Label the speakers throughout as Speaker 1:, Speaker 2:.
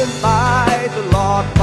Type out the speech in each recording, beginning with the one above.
Speaker 1: เพื่อนตายตลอดไป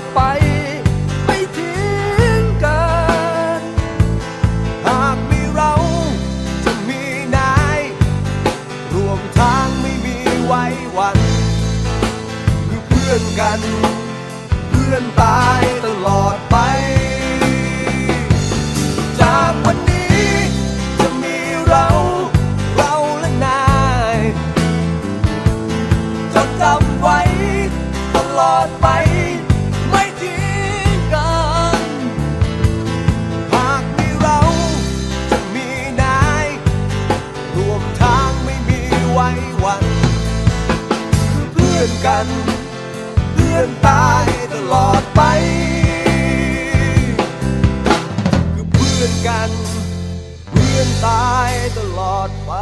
Speaker 2: ดไป ไม่ทิ้งกัน
Speaker 1: หากมีเราจะมีนาย รวมทางไม่มีไว้วัน คือเพื่อนกัน เพื่อนตายตลอดไป วัน เพื่อนกัน เพื่อนตายตลอดไป คือเพื่อนกัน เพื่อนตายตลอดไป